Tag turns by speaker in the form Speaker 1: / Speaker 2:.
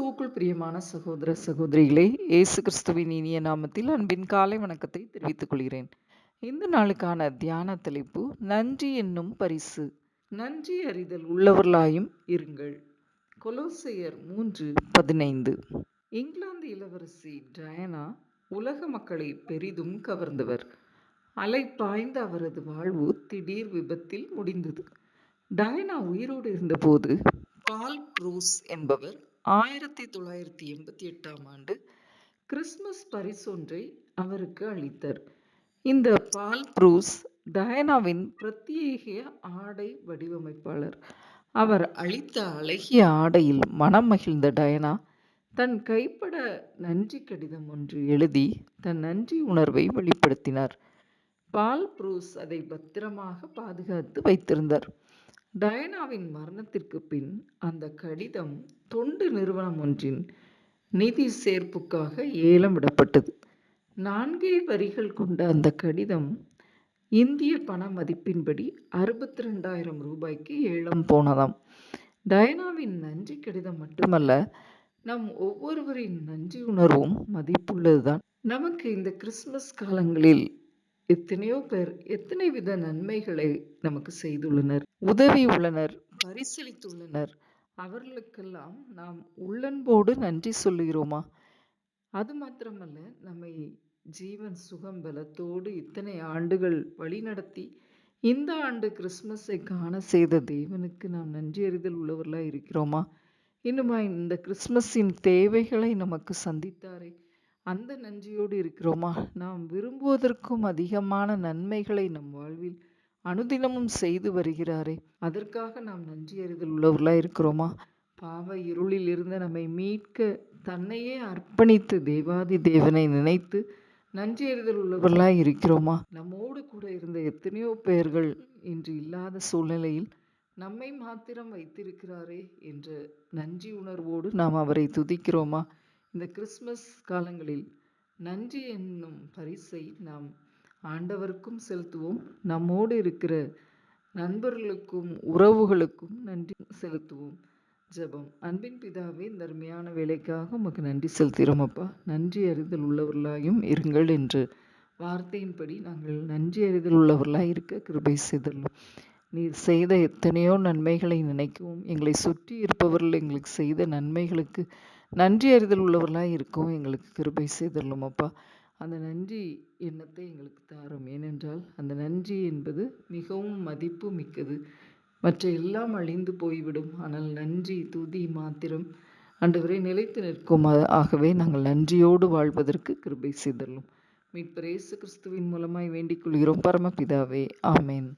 Speaker 1: கிறிஸ்துவுக்குள் பிரியமான சகோதர சகோதரிகளே இயேசு கிறிஸ்துவின் இனிய நாமத்தில் அன்பின் காலை வணக்கத்தை தெரிவித்துக் கொள்கிறேன். இந்த நாளுக்கான தியான தலைப்பு நன்றி என்னும் பரிசு. நன்றி அறிதல் உள்ளவர்களாயும் இருங்கள். கொலோசையர் மூன்று பதினைந்து. இங்கிலாந்து இளவரசி டயனா உலக மக்களை பெரிதும் கவர்ந்தவர். அலை பாய்ந்த அவரது வாழ்வு திடீர் விபத்தில் முடிந்தது. டயனா உயிரோடு இருந்தபோது பால் ப்ரூஸ் என்பவர் ஆயிரத்தி தொள்ளாயிரத்தி எண்பத்தி எட்டாம் ஆண்டு கிறிஸ்மஸ் பரிசொன்றை அவருக்கு அளித்தார். இந்த பால் ப்ரூஸ் டயனாவின் பிரத்யேக ஆடை வடிவமைப்பாளர். அவர் அளித்த அழகிய ஆடையில் மனம் மகிழ்ந்த டயனா தன் கைப்பட நன்றி கடிதம் ஒன்று எழுதி தன் நன்றி உணர்வை வெளிப்படுத்தினார். பால் ப்ரூஸ் அதை பத்திரமாக பாதுகாத்து வைத்திருந்தார். டயனாவின் மரணத்திற்கு பின் அந்த கடிதம் தொண்டு நிறுவனம் ஒன்றின் நிதி சேர்ப்புக்காக ஏலம் விடப்பட்டது. நான்கே வரிகள் கொண்ட அந்த கடிதம் இந்திய பண மதிப்பின்படி அறுபத்தி ரெண்டாயிரம் ரூபாய்க்கு ஏலம் போனதாம். டயனாவின் நன்றி கடிதம் மட்டுமல்ல நம் ஒவ்வொருவரின் நன்றி உணர்வும் மதிப்புள்ளதுதான். நமக்கு இந்த கிறிஸ்மஸ் காலங்களில் எத்தனையோ பேர் எத்தனை வித நன்மைகளை நமக்கு செய்துள்ளனர் உதவி உள்ளனர் பரிசளித்துள்ளனர் அவர்களுக்கெல்லாம் நாம் உள்ளன்போடு நன்றி சொல்லுகிறோமா? அது மாத்திரமல்ல நம்மை ஜீவன் சுகம் பலத்தோடு இத்தனை ஆண்டுகள் வழிநடத்தி இந்த ஆண்டு கிறிஸ்மஸை காண செய்த தேவனுக்கு நாம் நன்றி அறிதல் உள்ளவர்களாக இருக்கிறோமா? இன்னுமா இந்த கிறிஸ்மஸின் தேவைகளை நமக்கு சந்தித்தாரே. அந்த நன்றியோடு இருக்கிறோமா? நாம் விரும்புவதற்கும் அதிகமான நன்மைகளை நம் வாழ்வில் அனுதினமும் செய்து வருகிறாரே. அதற்காக நாம் நன்றி அறிதல் உள்ளவர்களாக இருக்கிறோமா? பாவ இருளில் இருந்து நம்மை மீட்க தன்னையே அர்ப்பணித்து தேவாதி தேவனை நினைத்து நன்றி அறிதல் உள்ளவர்களாக இருக்கிறோமா? நம்மோடு கூட இருந்த எத்தனையோ பேர்கள் இன்று இல்லாத சூழ்நிலையில் நம்மை மாத்திரம் வைத்திருக்கிறாரே என்ற நன்றி உணர்வோடு நாம் அவரை துதிக்கிறோமா? இந்த கிறிஸ்மஸ் காலங்களில் நன்றி என்னும் பரிசை நாம் ஆண்டவருக்கும் செலுத்துவோம். நம்மோடு இருக்கிற நண்பர்களுக்கும் உறவுகளுக்கும் நன்றி செலுத்துவோம். ஜெபம். அன்பின் பிதாவே இந்த அருமையான வேலைக்காக உமக்கு நன்றி செலுத்துகிறோம் அப்பா. நன்றி அறிதல் உள்ளவர்களாயும் இருங்கள் என்று வார்த்தையின்படி நாங்கள் நன்றி அறிதல் உள்ளவர்களாக இருக்க கிருபை செய்தலும் நீர் செய்த எத்தனையோ நன்மைகளை நினைக்கவும் எங்களை சுற்றி இருப்பவர்கள் எங்களுக்கு செய்த நன்மைகளுக்கு நன்றி அறிதல் உள்ளவர்களாக இருக்கவும் எங்களுக்கு கிருபை செய்தரலும் அப்பா அந்த நன்றி எண்ணத்தை எங்களுக்கு தாரும். ஏனென்றால் அந்த நன்றி என்பது மிகவும் மதிப்பு மிக்கது. மற்ற எல்லாம் அழிந்து போய்விடும். ஆனால் நன்றி துதி மாத்திரம் அன்றுவரை நிலைத்து நிற்கும். ஆகவே நாங்கள் நன்றியோடு வாழ்வதற்கு கிருபை செய்தரலும் மீட்பர் இயேசு கிறிஸ்துவின் மூலமாய் வேண்டிக் கொள்கிறோம். பரமபிதாவே ஆமேன்.